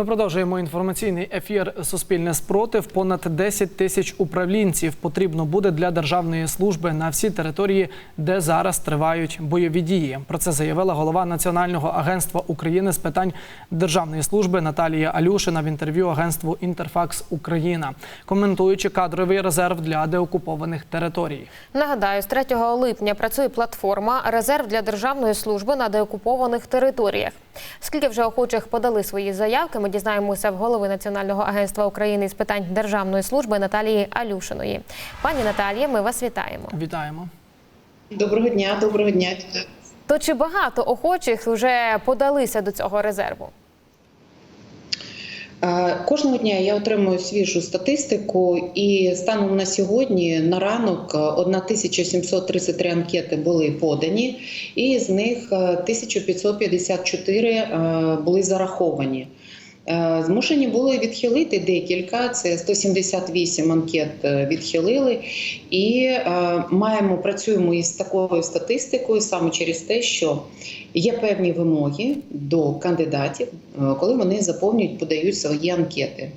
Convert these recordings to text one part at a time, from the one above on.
Ми продовжуємо інформаційний ефір Суспільне спротив. Понад 10 тисяч управлінців потрібно буде для державної служби на всій території, де зараз тривають бойові дії. Про це заявила голова Національного агентства України з питань державної служби Наталія Алюшина в інтерв'ю агентству Інтерфакс Україна, коментуючи кадровий резерв для деокупованих територій. Нагадаю, з 3 липня працює платформа Резерв для державної служби на деокупованих територіях. Скільки вже охочих подали свої заявки, ми дізнаємося в голови Національного агентства України з питань державної служби Наталії Алюшиної. Пані Наталія, ми вас вітаємо. Вітаємо. Доброго дня, доброго дня. То чи багато охочих вже подалися до цього резерву? Е, Кожного дня я отримую свіжу статистику, і станом на сьогодні на ранок е, 1733 анкети були подані, і з них е, 1554 е, були зараховані. Е, Змушені були відхилити декілька. Це 178 анкет е, відхилили, і е, маємо працюємо із такою статистикою саме через те, що є певні вимоги до кандидатів, коли вони заповнюють, подають свої анкети.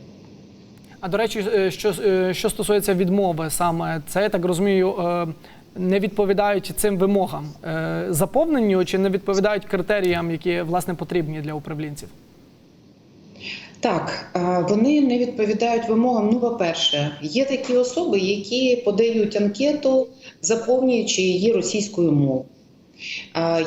А до речі, що, що стосується відмови, саме це я так розумію. Не відповідають цим вимогам заповненню чи не відповідають критеріям, які власне потрібні для управлінців? Так, вони не відповідають вимогам. Ну, по-перше, є такі особи, які подають анкету, заповнюючи її російською мовою.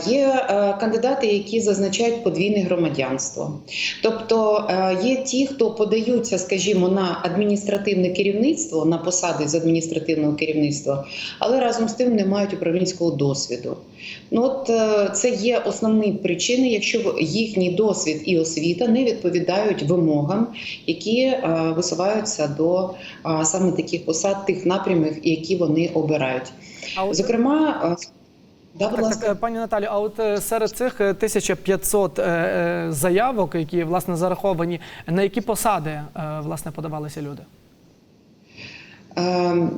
Є е, кандидати, які зазначають подвійне громадянство. Тобто е, є ті, хто подаються, скажімо, на адміністративне керівництво, на посади з адміністративного керівництва, але разом з тим не мають управлінського досвіду. Ну от е, це є основні причини, якщо їхній досвід і освіта не відповідають вимогам, які висуваються до саме таких посад, тих напрямів, які вони обирають. Зокрема, да, будь Так, ласка. так, е, пані Наталі, а от е, серед цих е, 1500 е, заявок, які власне зараховані, на які посади власне подавалися люди? Ем,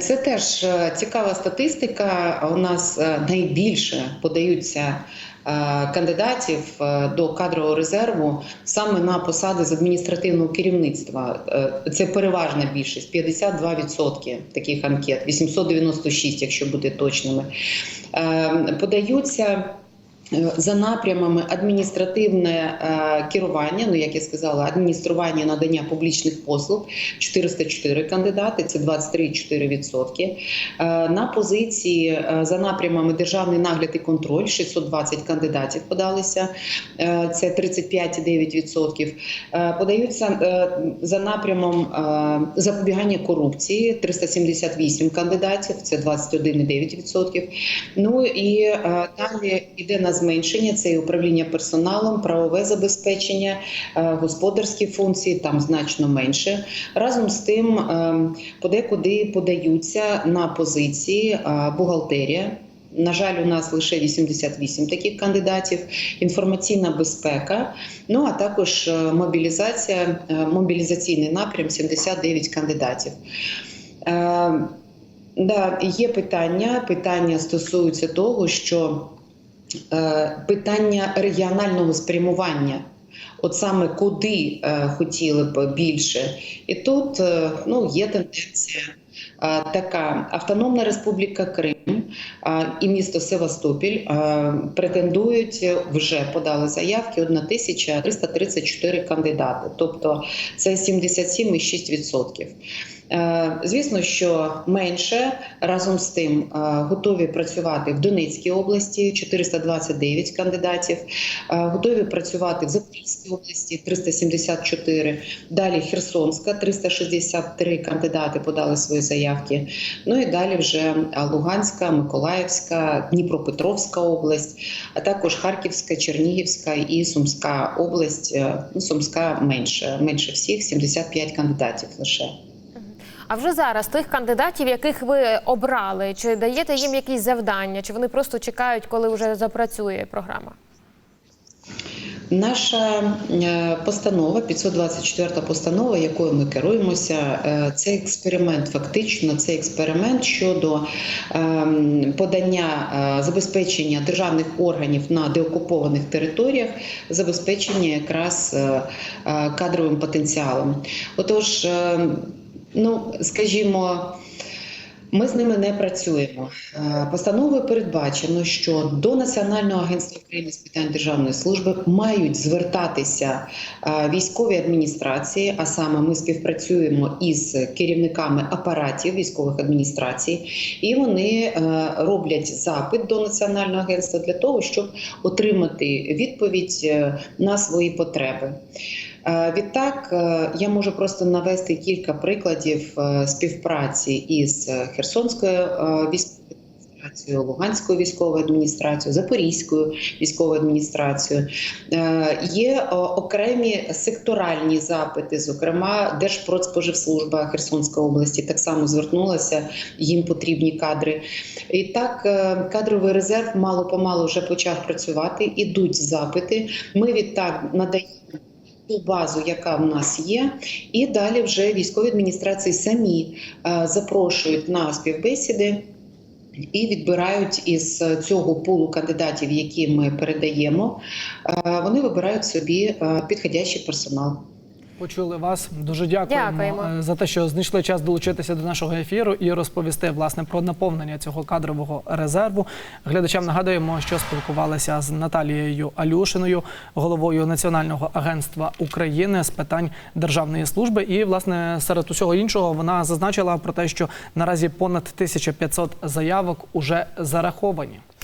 Це теж е, цікава статистика. У нас е, найбільше подаються е, кандидатів до кадрового резерву саме на посади з адміністративного керівництва. Це переважна більшість 52% таких анкет, 896, якщо бути точними. Ем, Подаються. За напрямами адміністративне е, керування, ну як я сказала, адміністрування надання публічних послуг 404 кандидати, це 23,4%. Е, На позиції е, за напрямами державний нагляд і контроль 620 кандидатів подалися, це 35,9%. Е, Подаються за напрямом запобігання корупції 378 кандидатів, це 21,9%. Ну і далі йде на зменшення це і управління персоналом, правове забезпечення, е, господарські функції там значно менше. Разом з тим, е, подекуди подаються на позиції е, бухгалтерія. На жаль, у нас лише 88 таких кандидатів, інформаційна безпека, ну а також е, мобілізація, мобілізаційний напрям 79 кандидатів. Е, Да, є питання. Питання стосуються того, що питання регіонального спрямування. От саме куди е, хотіли б більше, і тут е, ну є тенденція е, така: Автономна Республіка Крим е, і місто Севастополь е, претендують е, вже подали заявки 1334 кандидати, тобто це 77,6%. Е, Звісно, що менше разом з тим е, готові працювати в Донецькій області 429 кандидатів, е, готові працювати в Запорізькій області 374, далі Херсонська 363 кандидати подали свої заявки. Ну і далі вже Луганська, Миколаївська, Дніпропетровська область, а також Харківська, Чернігівська і Сумська область. Ну, Сумська менше, менше всіх 75 кандидатів лише. А вже зараз тих кандидатів, яких ви обрали, чи даєте їм якісь завдання, чи вони просто чекають, коли вже запрацює програма? Наша е, постанова, 524 постанова, якою ми керуємося, е, це експеримент. Фактично, це експеримент щодо ем, подання е, забезпечення державних органів на деокупованих територіях, забезпечення якраз кадровим потенціалом. Отож, е, ну скажімо. Ми з ними не працюємо. Е, Постановою передбачено, що до Національного агентства України з питань державної служби мають звертатися е, військові адміністрації, а саме ми співпрацюємо із керівниками апаратів військових адміністрацій, і вони е, роблять запит до Національного агентства для того, щоб отримати відповідь на свої потреби. Е, Відтак е, я можу просто навести кілька прикладів е, співпраці із Херсонською військовою адміністрацією, Луганською військовою адміністрацією, Запорізькою військовою адміністрацією. Є окремі секторальні запити, зокрема Держпродспоживслужба Херсонської області так само звернулася, їм потрібні кадри. І так кадровий резерв мало помалу вже почав працювати. Ідуть запити. Ми відтак надаємо ту базу, яка в нас є, і далі вже військові адміністрації самі е, запрошують на співбесіди. І відбирають із цього пулу кандидатів, які ми передаємо, е, вони вибирають собі е, підходящий персонал. Почули вас. Дуже дякуємо, Дякуємо. е, за те, що знайшли час долучитися до нашого ефіру і розповісти власне про наповнення цього кадрового резерву. Глядачам нагадуємо, що спілкувалися з Наталією Алюшиною, головою Національного агентства України з питань державної служби. І власне серед усього іншого вона зазначила про те, що наразі понад 1500 заявок уже зараховані.